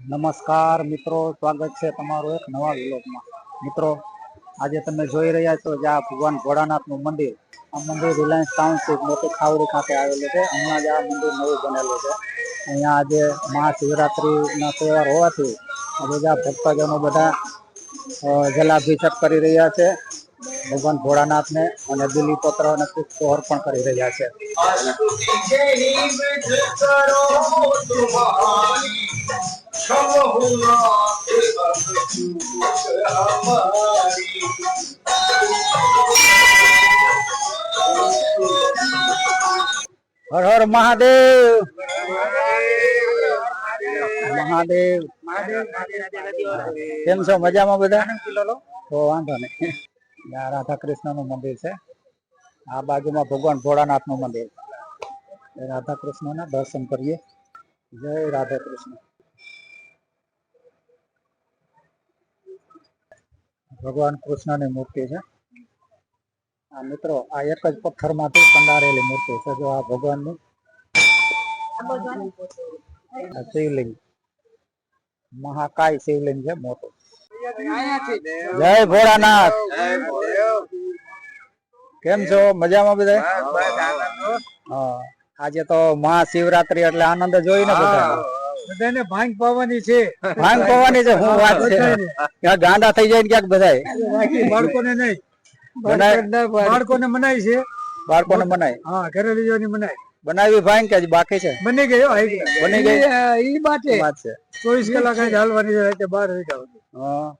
નમસ્કાર મિત્રો, સ્વાગત છે તમારું એક નવા વ્લોગમાં. મિત્રો, આજે તમે જોઈ રહ્યા છો જે આ ભગવાન ભોળાનાથનું મંદિર. આ મંદિર રિલાયન્સ ટાઉનશીપ મોટી ખાવડી ખાતે આવેલું છે. હમણાં જ આ મંદિર નવું બનેલું છે. અહીંયા આજે મહાશિવરાત્રિના તહેવાર હોવાથી બધા ભક્તજનો બધા જલાભિષેક કરી રહ્યા છે. ભગવાન ભોળાનાથને અને દિલીપત્ર અને પુષ્પો અર્પણ કરી રહ્યા છે. હર હર મહાદેવ. મહાદેવ. કેમ છો? મજામાં બધા? તો વાંધો નહીં. આ રાધા કૃષ્ણનું મંદિર છે. આ બાજુમાં ભગવાન ભોળાનાથનું મંદિર. રાધા કૃષ્ણના દર્શન કરીએ. જય રાધા કૃષ્ણ ભગવાન કૃષ્ણની મૂર્તિ છે. આ મિત્રો આ એક જ પથ્થરમાંથી કંડારેલી મૂર્તિ છે. જો આ ભગવાનની શિવલિંગ. મહાકાય શિવલિંગ છે મોટું. જય ભોળાનાથ. કેમ છો? મજામાં બધા? હા આજે તો મહાશિવરાત્રી એટલે આનંદ જોઈને બધા બધાને. ભાંગ પાવાની છે. ભાંગ પવાની છે હું વાત છે. ક્યાંક ગાંડા થઈ જાય ને ક્યાંક બધાય. બાળકોને નહીં. બાળકોને મનાય છે. બાળકોને મનાય. હા ઘરે લઈ જવાની મનાય. બનાવી ભાંગ કે બાકી છે? બની ગયો બની ગઈ? ઈ બાટે વાત છે. ચોવીસ કલાક હાલવાની વાગ્યા સુધી. હા.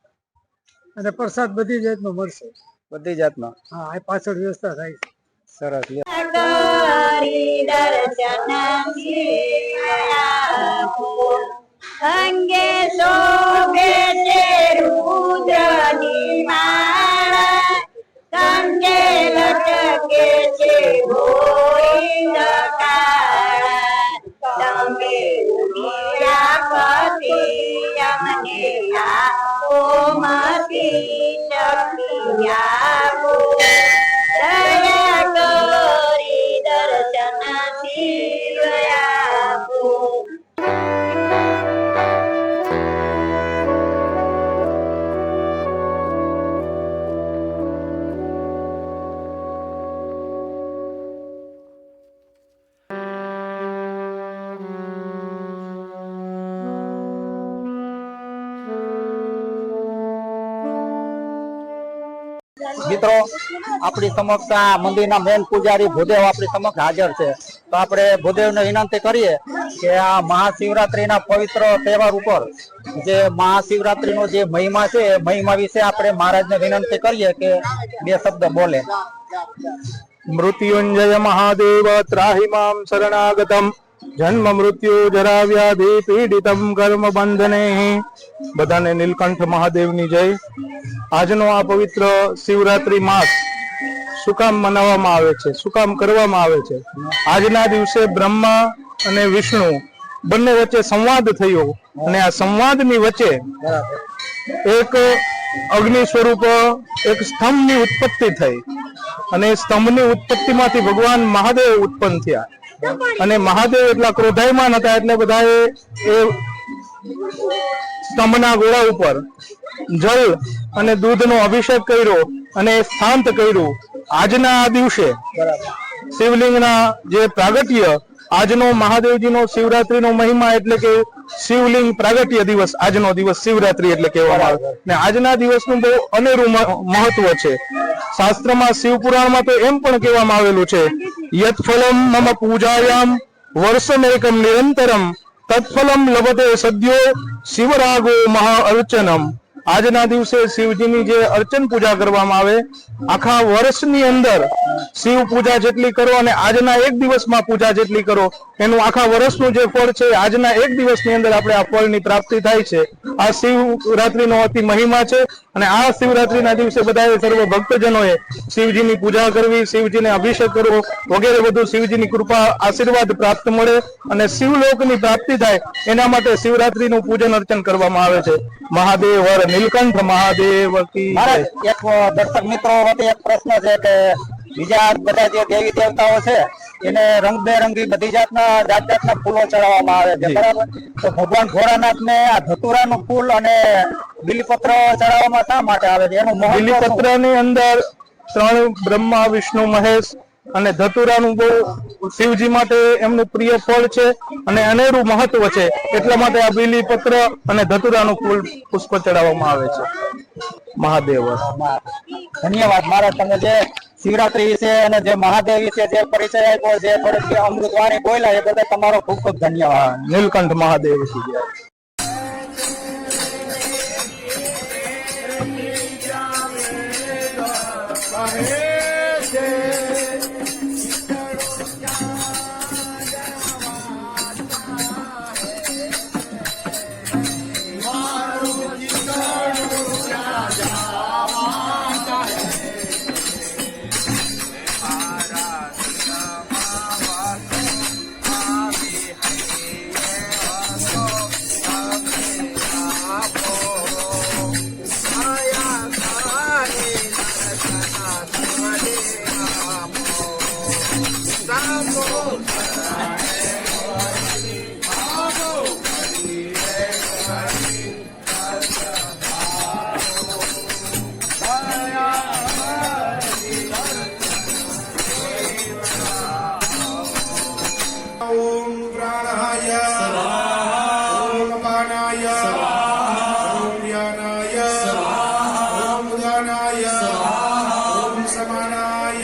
અને પ્રસાદ બધી જાતનો મળશે. બધી જાતનો. હા આ પાછળ વ્યવસ્થા થાય છે. સરસ મિત્રો, આપણી સમક્ષ આ મંદિરના મેન પૂજારી ભૂદેવ આપણી સમક્ષ હાજર છે. તો આપણે ભૂદેવને વિનંતી કરીએ કે આ મહાશિવરાત્રિના પવિત્ર તહેવાર ઉપર જે મહાશિવરાત્રિનો જે મહિમા છે, એ મહિમા વિશે આપણે મહારાજને વિનંતી કરીએ કે બે શબ્દ બોલે. મૃત્યુંજય મહાદેવ, ત્રાહિમામ શરણાગતમ. જન્મ મૃત્યુ જરા વ્યાધિ પીડિતમ કર્મ બંધને બધાને નીલકંઠ મહાદેવની જય. આજનો આ પવિત્ર શિવરાત્રી માસ શું કામ મનાવવામાં આવે છે શું કામ કરવામાં આવે છે. આજના દિવસે બ્રહ્મા અને વિષ્ણુ બંને વચ્ચે સંવાદ થયો અને આ સંવાદની વચ્ચે એક અગ્નિ સ્વરૂપ, એક સ્તંભની ઉત્પત્તિ થઈ અને સ્તંભની ઉત્પત્તિમાંથી ભગવાન મહાદેવ ઉત્પન્ન થયા. અને મહાદેવ એટલા ક્રોધાયમાન હતા એટલે બધાએ એ સ્તંભના ગોળા ઉપર જલ અને દૂધનો અભિષેક કર્યો અને શાંત કર્યું. આજના આ દિવસે શિવલિંગના જે પ્રાગટ્ય, આજનો મહાદેવજીનો શિવરાત્રીનો મહિમા એટલે કે શિવલિંગ પ્રાગટ્ય દિવસ, આજનો દિવસ શિવરાત્રી એટલે કહેવામાં આવે. ને આજના દિવસનું બહુ અનેરું મહત્વ છે. શાસ્ત્રમાં શિવ પુરાણમાં તો એમ પણ કહેવામાં આવેલું છે યત ફલમ મમ પૂજાયામ વર્ષમેકમ નિરંતરમ, તત્ફલમ લભતે સદ્યો શિવરાગો મહા અર્ચનમ આજના દિવસે શિવજીની જે અર્ચન પૂજા કરવામાં આવે, આખા વર્ષની અંદર શિવ પૂજા જેટલી કરો અને આજના એક દિવસમાં પૂજા જેટલી કરો, એનું આખા વર્ષનું જે ફળ છે આજના એક દિવસની અંદર આપણે આ ફળની પ્રાપ્તિ થાય છે. આ શિવરાત્રીનો અતિ મહિમા છે અને આ શિવરાત્રીના દિવસે બધાએ સર્વ ભક્તજનોએ શિવજીની પૂજા કરવી, શિવજીને અભિષેક કરવો, વગેરે બધું શિવજીની કૃપા, આશીર્વાદ પ્રાપ્ત મળે અને શિવલોકની પ્રાપ્તિ થાય, એના માટે શિવરાત્રીનું પૂજન અર્ચન કરવામાં આવે છે. મહાદેવ હર નીલકંઠ મહાદેવ એક દર્શક મિત્રો વતી એક પ્રશ્ન છે કે બીજા બધા જે દેવી દેવતાઓ છે એને રંગબેરંગી બધી જાતના જાત જાતના ફૂલો ચડાવવામાં આવે છે બરાબર? તો ભગવાન ભોળાનાથ ને આ ધતુરાનું ફૂલ અને બિલીપત્ર ચડાવવામાં શા માટે આવે છે? એનું? બિલીપત્રની અંદર ત્રણ બ્રહ્મા વિષ્ણુ મહેશ અને ધતુરાનું બહુ શિવજી માટે એમનું પ્રિય ફળ છે અને અનેરું મહત્વ છે. એટલા માટે આ બીલીપત્ર અને ધતુરાનું ફૂલ પુષ્પ ચડાવવામાં આવે છે. મહાદેવ. ધન્યવાદ. મારા તમે જે શિવરાત્રી વિશે અને જે મહાદેવ વિશે જે પરિચય આપ્યો જે અમૃતવાણી બોલ્યા એ બધા તમારો ખૂબ ખૂબ ધન્યવાદ. નીલકંઠ મહાદેવ કી ॐ प्राणाय ॐ अपानाय ॐ व्यानाय ॐ उदानाय ॐ समानाय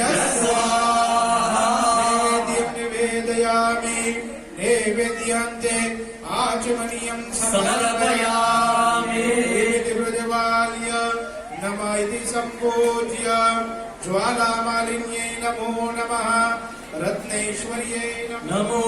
नैवेद्यं निवेदयामि नैवेद्यान्ते आचमनीयं समर्पयामि इति हृदवाल्य नम इति सम्पूज्य ज्वालामालिन्यै नमो नमः रत्नेश्वर्यै नमो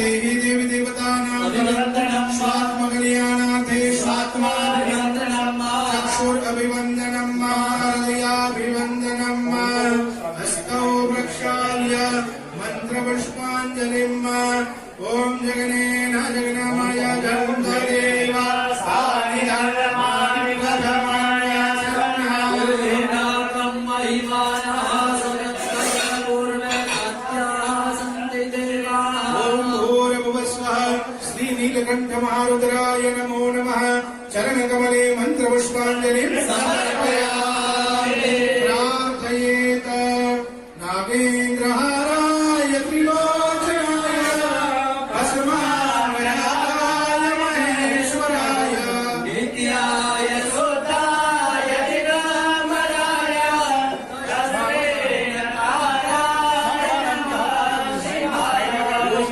see श्रीनीलकण्ठमारुद्राय नमो नमः चरणकमले मन्त्रपुष्पाञ्जलिं समर्पयामि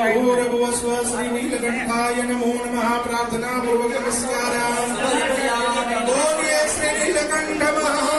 भूर्भुवस्व श्रीनीलकण्ठाय नमो नमः प्रार्थनापूर्वक नमस्कारान् बोलिए श्रीनीलकण्ठ महादेव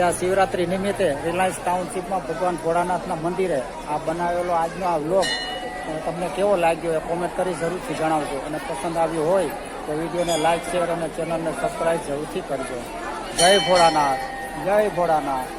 આજે આ શિવરાત્રી નિમિત્તે રિલાયન્સ ટાઉનશીપમાં ભગવાન ભોળાનાથના મંદિરે આ બનાવેલો આજનો આ વ્લોગ તમને કેવો લાગ્યો એ કોમેન્ટ કરી જરૂરથી જણાવજો. અને પસંદ આવ્યું હોય તો વિડીયોને લાઇક શેર અને ચેનલને સબસ્ક્રાઈબ જરૂરથી કરજો. જય ભોળાનાથ. જય ભોળાનાથ.